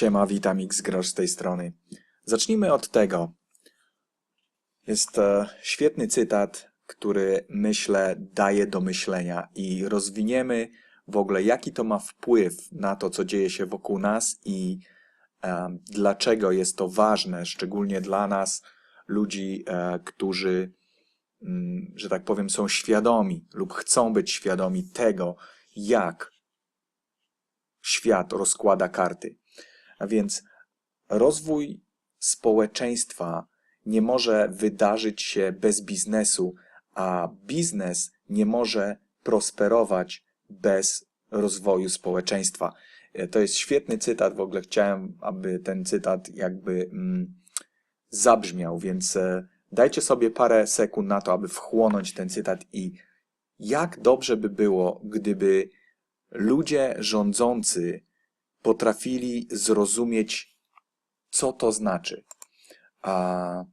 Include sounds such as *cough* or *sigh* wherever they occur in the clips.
Siema, witam X Grosz z tej strony. Zacznijmy od tego. Jest e, świetny cytat, który myślę daje do myślenia i rozwiniemy w ogóle jaki to ma wpływ na to, co dzieje się wokół nas i e, dlaczego jest to ważne, szczególnie dla nas, ludzi, e, którzy, mm, że tak powiem, są świadomi lub chcą być świadomi tego, jak świat rozkłada karty. A więc rozwój społeczeństwa nie może wydarzyć się bez biznesu, a biznes nie może prosperować bez rozwoju społeczeństwa. E, To jest świetny cytat, w ogóle chciałem, aby ten cytat jakby mm, zabrzmiał, więc e, dajcie sobie parę sekund na to, aby wchłonąć ten cytat i jak dobrze by było, gdyby ludzie rządzący potrafili zrozumieć, co to znaczy. A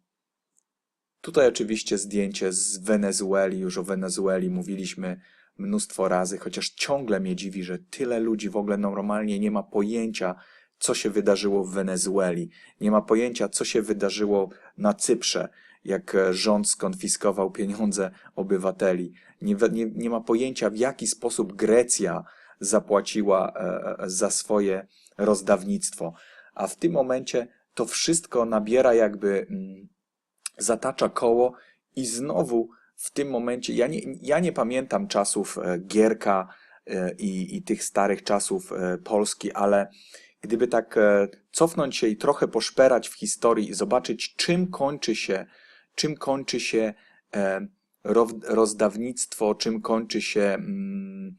tutaj oczywiście zdjęcie z Wenezueli, już o Wenezueli mówiliśmy mnóstwo razy, chociaż ciągle mnie dziwi, że tyle ludzi w ogóle normalnie nie ma pojęcia, co się wydarzyło w Wenezueli. Nie ma pojęcia, co się wydarzyło na Cyprze, jak rząd skonfiskował pieniądze obywateli. Nie, nie, nie ma pojęcia, w jaki sposób Grecja zapłaciła e, e, za swoje rozdawnictwo. A w tym momencie to wszystko nabiera jakby, mm, zatacza koło i znowu w tym momencie, ja nie, ja nie pamiętam czasów e, Gierka i, i tych starych czasów Polski, ale gdyby tak cofnąć się i trochę poszperać w historii i zobaczyć, czym kończy się, czym kończy się rozdawnictwo, czym kończy się mm,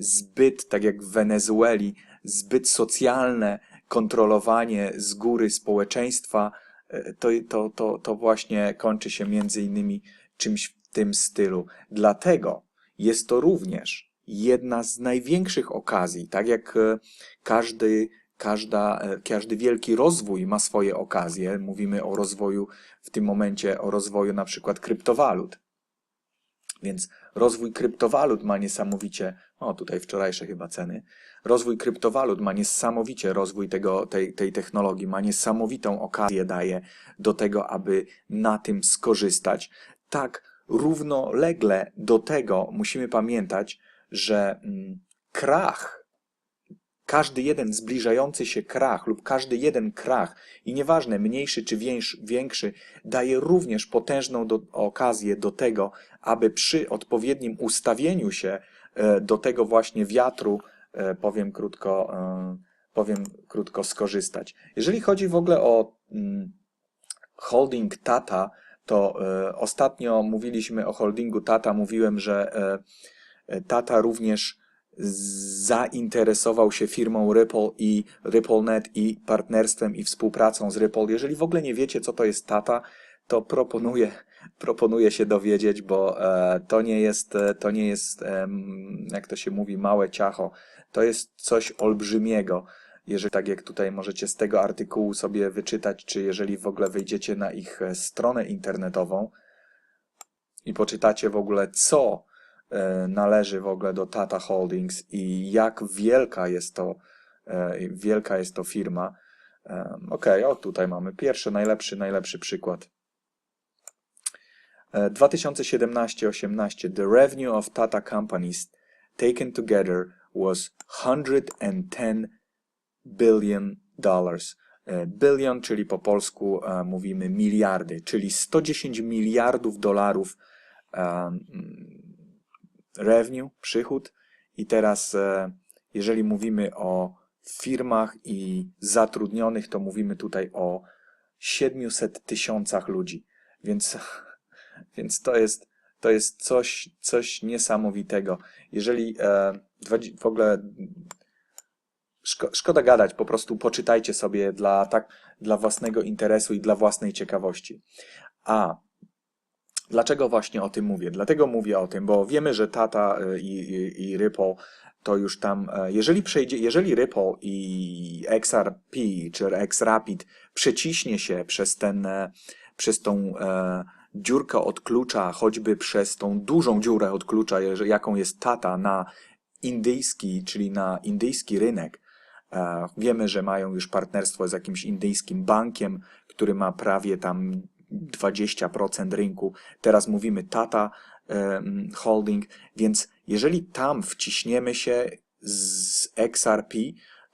zbyt, tak jak w Wenezueli, zbyt socjalne kontrolowanie z góry społeczeństwa, e, to, to, to, to właśnie kończy się między innymi czymś w tym stylu. Dlatego jest to również jedna z największych okazji, tak jak e, każdy, każda, e, każdy wielki rozwój ma swoje okazje. Mówimy o rozwoju w tym momencie, o rozwoju na przykład kryptowalut. Więc rozwój kryptowalut ma niesamowicie, o tutaj wczorajsze chyba ceny, rozwój kryptowalut ma niesamowicie rozwój tego, tej, tej technologii, ma niesamowitą okazję daje do tego, aby na tym skorzystać. Tak równolegle do tego musimy pamiętać, że mm, krach każdy jeden zbliżający się krach lub każdy jeden krach, i nieważne mniejszy czy większy, daje również potężną do, okazję do tego, aby przy odpowiednim ustawieniu się e, do tego właśnie wiatru, e, powiem krótko, e, powiem krótko, skorzystać. Jeżeli chodzi w ogóle o mm, holding Tata, to ostatnio mówiliśmy o holdingu Tata, mówiłem, że Tata również zainteresował się firmą Ripple i RippleNet i partnerstwem i współpracą z Ripple. Jeżeli w ogóle nie wiecie, co to jest Tata, to proponuję, proponuję się dowiedzieć, bo e, to nie jest, e, to nie jest, jak to się mówi, małe ciacho. To jest coś olbrzymiego. Jeżeli tak jak tutaj możecie z tego artykułu sobie wyczytać, czy jeżeli w ogóle wejdziecie na ich e, stronę internetową i poczytacie w ogóle, co należy w ogóle do Tata Holdings i jak wielka jest to, e, wielka jest to firma. Em, Okej, o tutaj mamy pierwszy, najlepszy, najlepszy przykład. E, 2017-18 The revenue of Tata companies taken together was 110 billion dollars. E, Billion, czyli po polsku e, mówimy miliardy, czyli 110 miliardów dolarów revenue, przychód. I teraz, e, jeżeli mówimy o firmach i zatrudnionych, to mówimy tutaj o 700 tysiącach ludzi. Więc, *laughs* więc to jest, to jest coś, coś niesamowitego. Jeżeli e, w ogóle szko, szkoda gadać, po prostu poczytajcie sobie dla, tak, dla własnego interesu i dla własnej ciekawości. A Dlaczego właśnie o tym mówię? Dlatego mówię o tym, bo wiemy, że Tata y, i, i, i Ripple to już tam, e, jeżeli przejdzie, jeżeli Ripple i XRP czy XRapid przeciśnie się przez ten, e, przez tą e, dziurkę od klucza, choćby przez tą dużą dziurę od klucza, jaką jest Tata na indyjski, czyli na indyjski rynek, E, Wiemy, że mają już partnerstwo z jakimś indyjskim bankiem, który ma prawie tam 20% rynku. Teraz mówimy Tata Holding, więc jeżeli tam wciśniemy się z XRP,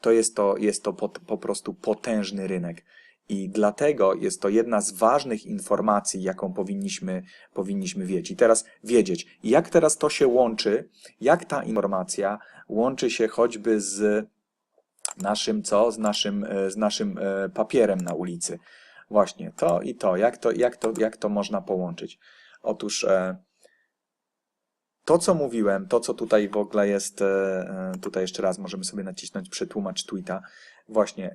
to jest to, jest to po, po prostu potężny rynek. I dlatego jest to jedna z ważnych informacji, jaką powinniśmy, powinniśmy wiedzieć. I teraz wiedzieć, jak teraz to się łączy, jak ta informacja łączy się choćby z naszym co? Z naszym, e, z naszym e, papierem na ulicy. Właśnie to i to. Jak to, jak to, jak to można połączyć? Otóż e, to, co mówiłem, to, co tutaj w ogóle jest, e, e, tutaj jeszcze raz możemy sobie nacisnąć przetłumacz tweeta. Właśnie,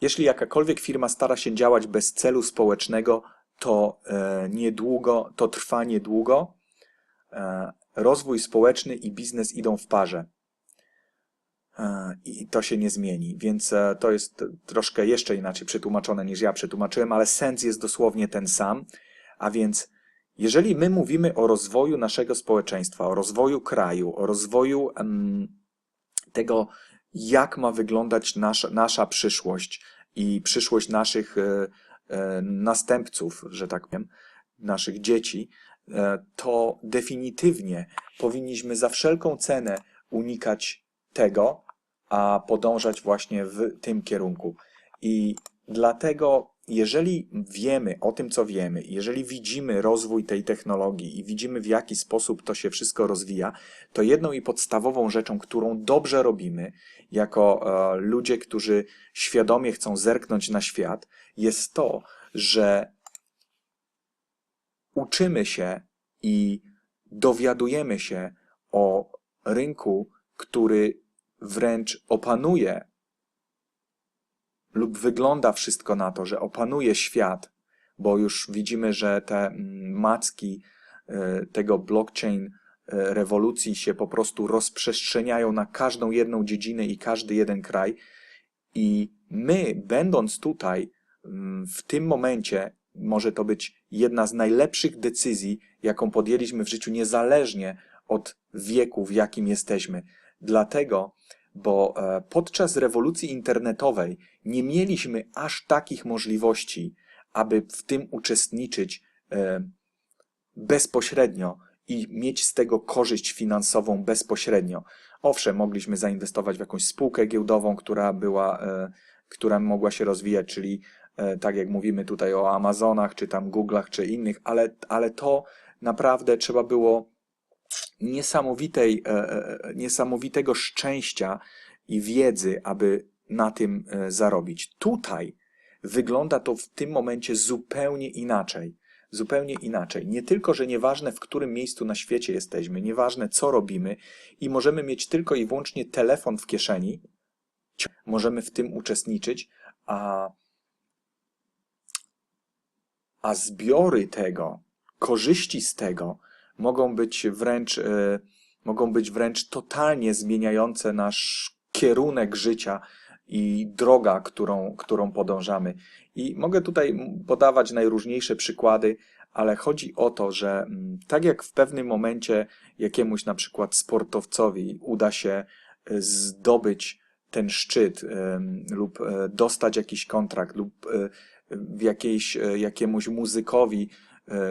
jeśli jakakolwiek firma stara się działać bez celu społecznego, to niedługo, to trwa niedługo. Rozwój społeczny i biznes idą w parze. E, I to się nie zmieni, więc e, to jest troszkę jeszcze inaczej przetłumaczone niż ja przetłumaczyłem, ale sens jest dosłownie ten sam. A więc, jeżeli my mówimy o rozwoju naszego społeczeństwa, o rozwoju kraju, o rozwoju em, tego, jak ma wyglądać nasza, nasza przyszłość i przyszłość naszych e, następców, że tak powiem, naszych dzieci, to definitywnie powinniśmy za wszelką cenę unikać tego, a podążać właśnie w tym kierunku. I dlatego, jeżeli wiemy o tym, co wiemy, jeżeli widzimy rozwój tej technologii i widzimy, w jaki sposób to się wszystko rozwija, to jedną i podstawową rzeczą, którą dobrze robimy, jako e, ludzie, którzy świadomie chcą zerknąć na świat, jest to, że uczymy się i dowiadujemy się o rynku, który wręcz opanuje lub wygląda wszystko na to, że opanuje świat, bo już widzimy, że te mm, macki e, tego blockchain e, rewolucji się po prostu rozprzestrzeniają na każdą jedną dziedzinę i każdy jeden kraj. I my, będąc tutaj, mm, w tym momencie, może to być jedna z najlepszych decyzji, jaką podjęliśmy w życiu, niezależnie od wieku, w jakim jesteśmy. Dlatego, bo e, podczas rewolucji internetowej nie mieliśmy aż takich możliwości, aby w tym uczestniczyć e, bezpośrednio i mieć z tego korzyść finansową bezpośrednio. Owszem, mogliśmy zainwestować w jakąś spółkę giełdową, która była, e, która mogła się rozwijać, czyli tak jak mówimy tutaj o Amazonach, czy tam Google'ach, czy innych, ale, ale to naprawdę trzeba było niesamowitej, niesamowitego szczęścia i wiedzy, aby na tym zarobić. Tutaj wygląda to w tym momencie zupełnie inaczej. Zupełnie inaczej. Nie tylko, że nieważne w którym miejscu na świecie jesteśmy, nieważne co robimy i możemy mieć tylko i wyłącznie telefon w kieszeni, możemy w tym uczestniczyć, a, a zbiory tego, korzyści z tego mogą być wręcz, e, mogą być wręcz totalnie zmieniające nasz kierunek życia i droga, którą, którą podążamy. I mogę tutaj podawać najróżniejsze przykłady, ale chodzi o to, że tak jak w pewnym momencie jakiemuś na przykład sportowcowi uda się e, zdobyć ten szczyt lub e, dostać jakiś kontrakt lub w jakiejś, jakiemuś muzykowi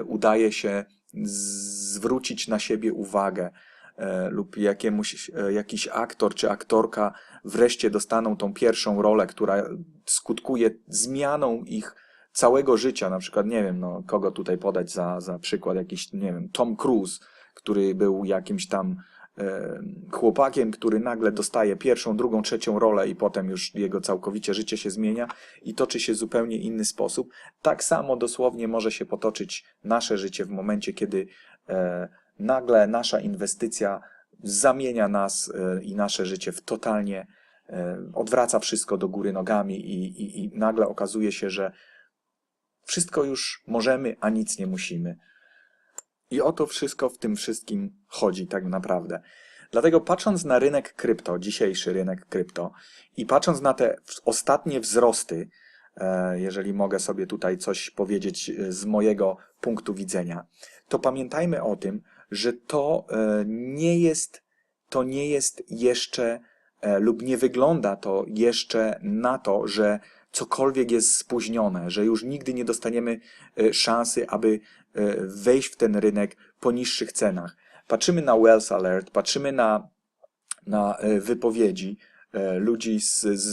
udaje się zwrócić na siebie uwagę e, lub jakiemuś, e, jakiś aktor czy aktorka wreszcie dostaną tą pierwszą rolę, która skutkuje zmianą ich całego życia, na przykład, nie wiem, no, kogo tutaj podać za, za przykład, jakiś, nie wiem, Tom Cruise, który był jakimś tam chłopakiem, który nagle dostaje pierwszą, drugą, trzecią rolę i potem już jego całkowicie życie się zmienia i toczy się zupełnie inny sposób. Tak samo dosłownie może się potoczyć nasze życie w momencie, kiedy e, nagle nasza inwestycja zamienia nas e, i nasze życie w totalnie, odwraca wszystko do góry nogami i, i, i nagle okazuje się, że wszystko już możemy, a nic nie musimy. I o to wszystko w tym wszystkim chodzi tak naprawdę. Dlatego patrząc na rynek krypto, dzisiejszy rynek krypto i patrząc na te ostatnie wzrosty, e, jeżeli mogę sobie tutaj coś powiedzieć e, z mojego punktu widzenia, to pamiętajmy o tym, że to e, nie jest, to nie jest jeszcze lub nie wygląda to jeszcze na to, że cokolwiek jest spóźnione, że już nigdy nie dostaniemy szansy, aby wejść w ten rynek po niższych cenach. Patrzymy na Wells Alert, patrzymy na, na e, wypowiedzi e, ludzi z, z,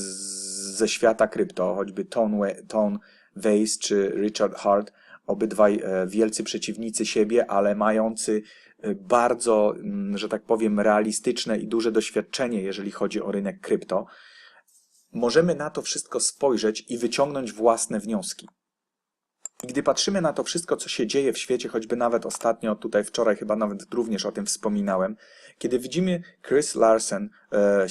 ze świata krypto, choćby Tom, We- Tom Weiss czy Richard Hart, obydwaj e, wielcy przeciwnicy siebie, ale mający e, bardzo, mm, że tak powiem, realistyczne i duże doświadczenie, jeżeli chodzi o rynek krypto, możemy na to wszystko spojrzeć i wyciągnąć własne wnioski. Gdy patrzymy na to wszystko, co się dzieje w świecie, choćby nawet ostatnio, tutaj wczoraj chyba nawet również o tym wspominałem, kiedy widzimy Chris Larsen e,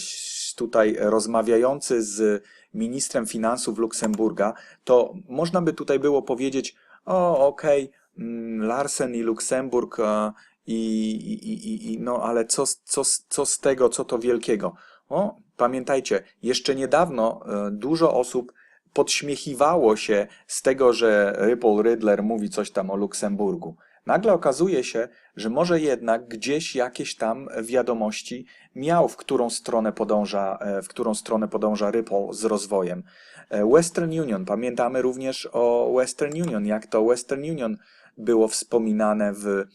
tutaj rozmawiający z ministrem finansów Luksemburga, to można by tutaj było powiedzieć, o okej, mm, Larsen i Luksemburg e, i, i, i, no ale co, co, co z tego, co to wielkiego? O, pamiętajcie, jeszcze niedawno e, dużo osób podśmiechiwało się z tego, że Ripple Riddler mówi coś tam o Luksemburgu. Nagle okazuje się, że może jednak gdzieś jakieś tam wiadomości miał, w którą stronę podąża, e, w którą stronę podąża Ripple z rozwojem. E, Western Union, pamiętamy również o Western Union, jak to Western Union było wspominane w, e,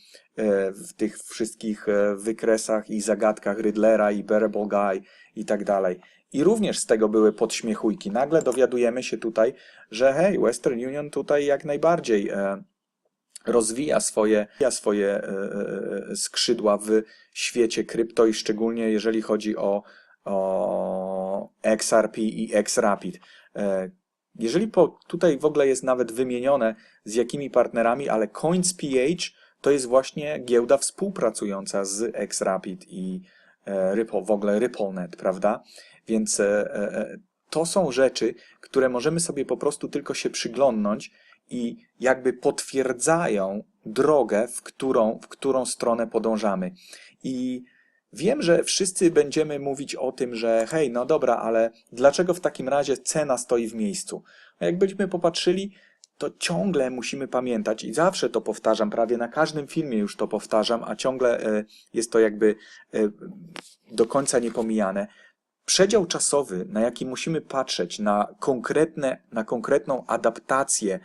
w tych wszystkich wykresach i zagadkach Riddlera i Bearable Guy i tak dalej. I również z tego były podśmiechujki. Nagle dowiadujemy się tutaj, że hej, Western Union tutaj jak najbardziej e, rozwija swoje, swoje e, e, skrzydła w świecie krypto i szczególnie jeżeli chodzi o, o XRP i XRapid. Jeżeli po, tutaj w ogóle jest nawet wymienione z jakimi partnerami, ale CoinsPH to jest właśnie giełda współpracująca z XRapid i Ripple, w ogóle RippleNet, prawda? Więc e, e, to są rzeczy, które możemy sobie po prostu tylko się przyglądnąć i jakby potwierdzają drogę, w którą, w którą stronę podążamy. I wiem, że wszyscy będziemy mówić o tym, że hej, no dobra, ale dlaczego w takim razie cena stoi w miejscu? No jak byśmy popatrzyli, to ciągle musimy pamiętać i zawsze to powtarzam, prawie na każdym filmie już to powtarzam, a ciągle e, jest to jakby e, do końca niepomijane. Przedział czasowy, na jaki musimy patrzeć na konkretne, na konkretną adaptację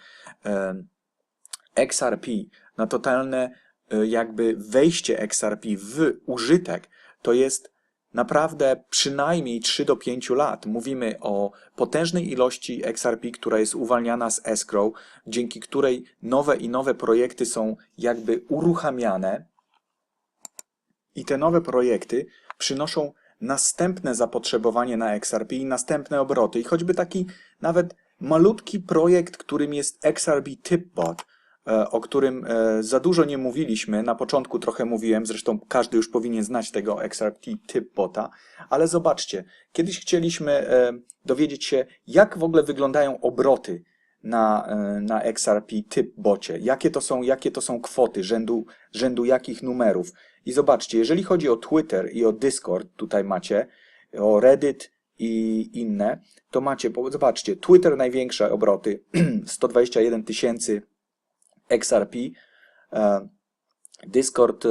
XRP, na totalne e, jakby wejście XRP w użytek, to jest naprawdę przynajmniej 3 do 5 lat. Mówimy o potężnej ilości XRP, która jest uwalniana z escrow, dzięki której nowe i nowe projekty są jakby uruchamiane i te nowe projekty przynoszą następne zapotrzebowanie na XRP i następne obroty. I choćby taki nawet malutki projekt, którym jest XRP Tipbot, e, o którym e, za dużo nie mówiliśmy, na początku trochę mówiłem, zresztą każdy już powinien znać tego XRP Tipbota, ale zobaczcie, kiedyś chcieliśmy e, dowiedzieć się, jak w ogóle wyglądają obroty na, na XRP Tipbocie, jakie to są, jakie to są kwoty, rzędu, rzędu jakich numerów. I zobaczcie, jeżeli chodzi o Twitter i o Discord, tutaj macie, o Reddit i inne, to macie, zobaczcie, Twitter największe obroty, *clears throat* 121 tysięcy XRP, e, Discord e,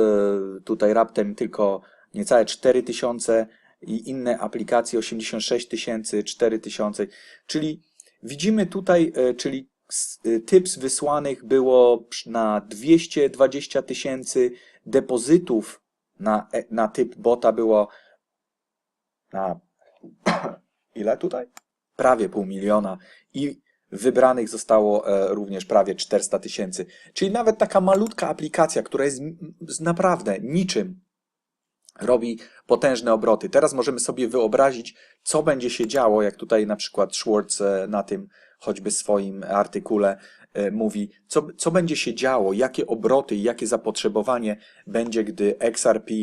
tutaj raptem tylko niecałe 4 tysiące i inne aplikacje 86 tysięcy, 4 tysiące, czyli widzimy tutaj, e, czyli s- typs wysłanych było na 220 tysięcy, depozytów na, e- na typ bota było na *coughs* ile tutaj? Prawie pół miliona i wybranych zostało e, również prawie 400 tysięcy. Czyli nawet taka malutka aplikacja, która jest naprawdę niczym, robi potężne obroty. Teraz możemy sobie wyobrazić, co będzie się działo, jak tutaj na przykład Schwartz e, na tym choćby swoim artykule mówi, co, co będzie się działo, jakie obroty i jakie zapotrzebowanie będzie, gdy XRP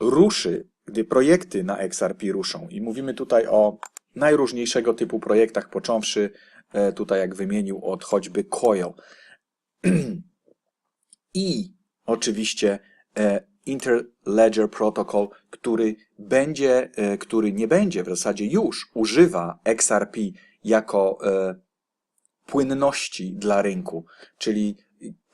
ruszy, gdy projekty na XRP ruszą. I mówimy tutaj o najróżniejszego typu projektach, począwszy e, tutaj, jak wymienił, od choćby Coil. *clears throat* I oczywiście e, Interledger Protocol, który będzie, e, który nie będzie w zasadzie już używa XRP jako e, płynności dla rynku, czyli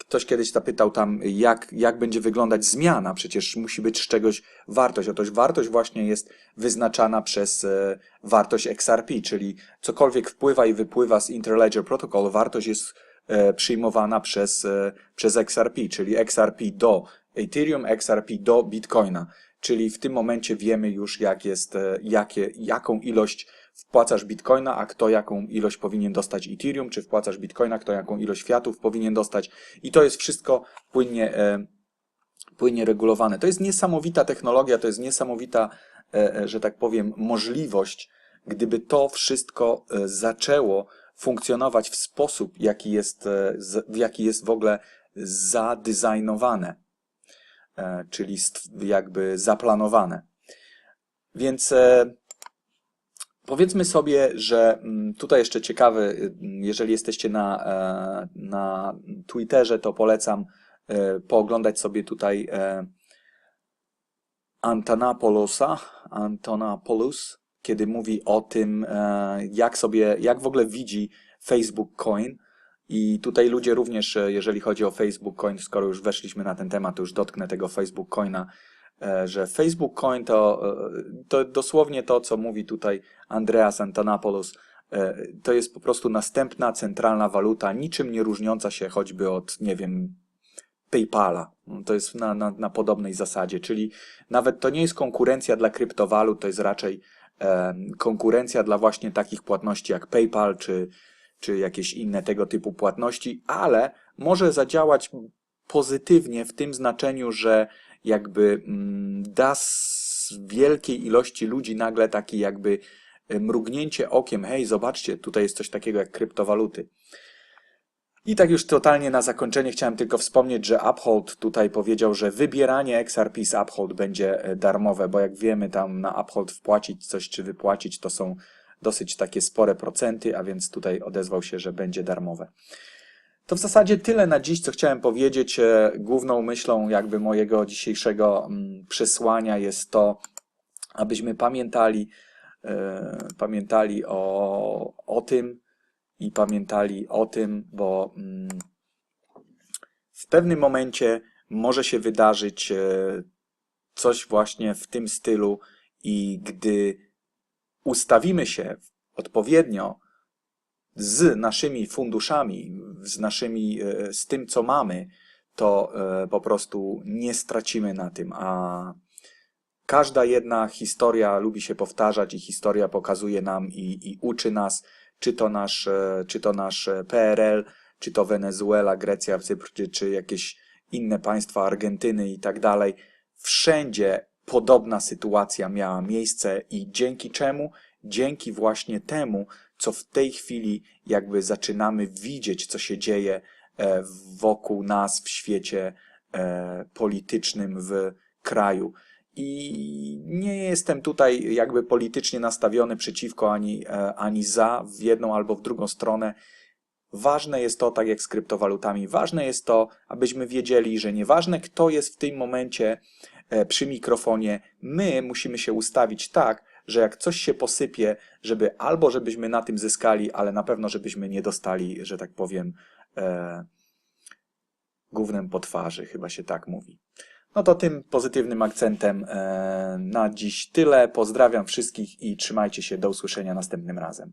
Ktoś kiedyś zapytał tam, jak, jak będzie wyglądać zmiana. Przecież musi być z czegoś wartość. Otóż wartość właśnie jest wyznaczana przez e, wartość XRP, czyli cokolwiek wpływa i wypływa z Interledger Protocol, wartość jest e, przyjmowana przez, e, przez XRP, czyli XRP do Ethereum, XRP do Bitcoina. Czyli w tym momencie wiemy już, jak jest, e, jakie, jaką ilość wpłacasz bitcoina, a kto jaką ilość powinien dostać Ethereum, czy wpłacasz bitcoina, kto jaką ilość fiatów powinien dostać. I to jest wszystko płynnie, e, płynnie regulowane. To jest niesamowita technologia, to jest niesamowita, e, e, że tak powiem, możliwość, gdyby to wszystko zaczęło funkcjonować w sposób, jaki jest, w jaki jest w ogóle zadesignowane, e, czyli jakby zaplanowane. Więc Powiedzmy sobie, że mm, tutaj jeszcze ciekawy, y, jeżeli jesteście na, e, na Twitterze, to polecam e, pooglądać sobie tutaj e, Antonopoulosa, Antonopoulos, kiedy mówi o tym, jak sobie, jak w ogóle widzi Facebook Coin. I tutaj ludzie również, jeżeli chodzi o Facebook Coin, skoro już weszliśmy na ten temat, to już dotknę tego Facebook Coina, że Facebook Coin to, e, to dosłownie to, co mówi tutaj Andreas Antonopoulos, e, to jest po prostu następna centralna waluta, niczym nie różniąca się choćby od, nie wiem, PayPala. No, To jest na, na, na podobnej zasadzie, czyli nawet to nie jest konkurencja dla kryptowalut, to jest raczej e, konkurencja dla właśnie takich płatności jak PayPal czy, czy jakieś inne tego typu płatności, ale może zadziałać pozytywnie w tym znaczeniu, że jakby mm, da wielkiej ilości ludzi nagle taki jakby e, mrugnięcie okiem, hej, zobaczcie, tutaj jest coś takiego jak kryptowaluty. I tak już totalnie na zakończenie chciałem tylko wspomnieć, że Uphold tutaj powiedział, że wybieranie XRP z Uphold będzie e, darmowe, bo jak wiemy tam na Uphold wpłacić coś czy wypłacić to są dosyć takie spore procenty, a więc tutaj odezwał się, że będzie darmowe. To w zasadzie tyle na dziś, co chciałem powiedzieć. E, Główną myślą jakby mojego dzisiejszego mm, przesłania jest to, abyśmy pamiętali, e, pamiętali o, o tym i pamiętali o tym, bo mm, w pewnym momencie może się wydarzyć e, coś właśnie w tym stylu i gdy ustawimy się odpowiednio z naszymi funduszami, z naszymi, e, z tym, co mamy, to e, po prostu nie stracimy na tym, a każda jedna historia lubi się powtarzać i historia pokazuje nam i, i uczy nas, czy to nasz, e, czy to nasz PRL, czy to Wenezuela, Grecja, Cypr, czy jakieś inne państwa, Argentyny i tak dalej. Wszędzie podobna sytuacja miała miejsce i dzięki czemu? Dzięki właśnie temu, co w tej chwili jakby zaczynamy widzieć, co się dzieje e, wokół nas w świecie e, politycznym w kraju. I nie jestem tutaj jakby politycznie nastawiony przeciwko ani, e, ani za w jedną albo w drugą stronę. Ważne jest to, tak jak z kryptowalutami, ważne jest to, abyśmy wiedzieli, że nieważne kto jest w tym momencie przy mikrofonie, my musimy się ustawić tak, że jak coś się posypie, żeby albo żebyśmy na tym zyskali, ale na pewno żebyśmy nie dostali, że tak powiem, e, gównem po twarzy, chyba się tak mówi. No to tym pozytywnym akcentem e, na dziś tyle. Pozdrawiam wszystkich i trzymajcie się. Do usłyszenia następnym razem.